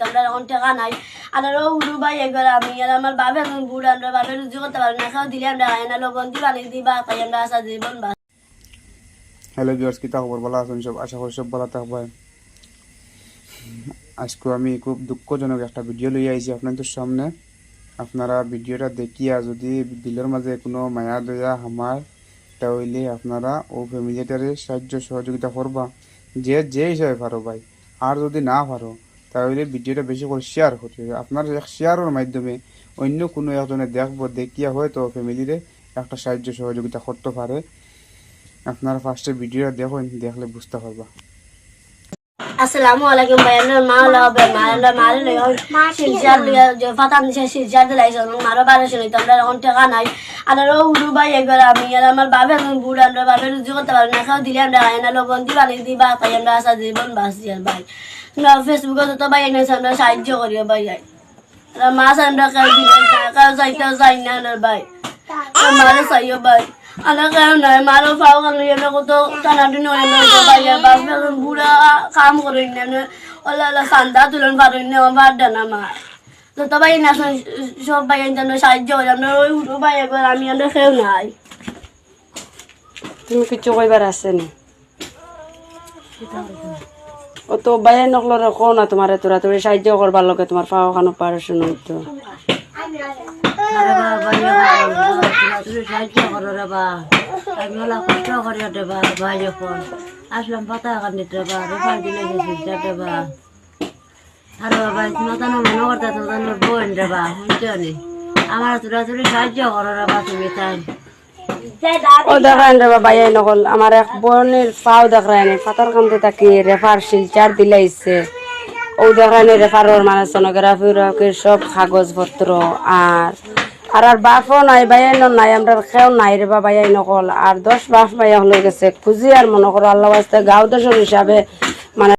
তো আমরা এখন টাকা নাই। উড়ু আমি আর আমার বাবে এখন আমরা বাবে করতে না দিলে আমরা খাই না লবণ বানিয়ে দিবা, তাই আমরা আসা বা হ্যালো খবর? ভালো আছেন সব? আশা করি সব থাকবেন। আজকে আমি খুব দুঃখজনক একটা ভিডিও লই আইছি আপনাদের সামনে। আপনারা ভিডিওটা দেখিয়া যদি দিলের মাঝে কোনো মায়া দয়া, হামার তাহলে আপনারা ও ফ্যামিলিটারে সাহায্য সহযোগিতা করবা। যে যে হিসাবে পারো ভাই। আর যদি না পারো তাহলে ভিডিওটা বেশি করে শেয়ার করতে হবে। আপনার শেয়ারের মাধ্যমে অন্য কোনো একজনে দেখব, দেখিয়া হয়তো ফ্যামিলিরে একটা সাহায্য সহযোগিতা করতে পারে। আপনারা ফার্স্টে ভিডিওটা দেখুন, দেখলে বুঝতে পারবা। আসসালামু আলাইকুম ভাই আমরা মা লাবে মা আমরা মারে লই শিলচার লিয়া যে ফাতান দিছে শিলচার দিলাই সব মারো বারে শুনি তো আমরা এখন টাকা নাই। আর আরও উড়ু ভাই এগুলো আমি আর আমার বাবে এখন বুড় আমরা বাবে রুজু করতে পারি না খাও দিলে আমরা খাই না লবণ দিবা বানিয়ে দিবা তাই আমরা আসা জীবন বাঁচি আর ভাই। ফেসবুকে তো ভাই এনেছে আমরা সাহায্য করিও ভাই মাছ আমরা খাই দিলে কাউ চাইতেও চাই না ভাই। মারে চাইও ভাই। আনা কেউ নাই মারো ফাও কারণ এনে কত টানাটুনি অনেক ভাই আর বাপ এখন বুড়া কাম করেন না ওলা ওলা সান্দা তুলন পারেন না আমার তো তো ভাই না সব ভাই এনে সাহায্য করি আমরা ওই উঠো ভাই আমি কেউ নাই। তুমি কিছু কইবার আছে নি? ও তো বাইরে নকলো কো না তোমার তোরা তোরে সাহায্য করবার লোকে তোমার পাওয়া খানো পারো শুনো তো বাবা তুমি সাহায্য করো রে বা? আমি ওলা কষ্ট করি রে বা ভাই যখন আসলাম পাতা বা রেফার দিলে রে বা। আরে বাবা তোমার তো মনে করতে তোমার বোন রে বা বুঝছ নি আমার তোরা তুমি সাহায্য করো রে বা তুমি তাই। ও দেখান রে বাবা এই নকল আমার এক বোনের পাও দেখায় নি পাতার কান্দে তাকি রেফার শিলচার দিলাইছে ও দেখায় নি রেফারর মানে সোনোগ্রাফি সব কাগজপত্র আর আর আর বাপও নাই বাইয়াই নাই, আমরা খেও নাই রে বাবাই নকল। আর দশ বাপ বাইয়া হলে গেছে, খুঁজি আর মনে করো আল্লাহ আসতে গাঁও দেশের হিসাবে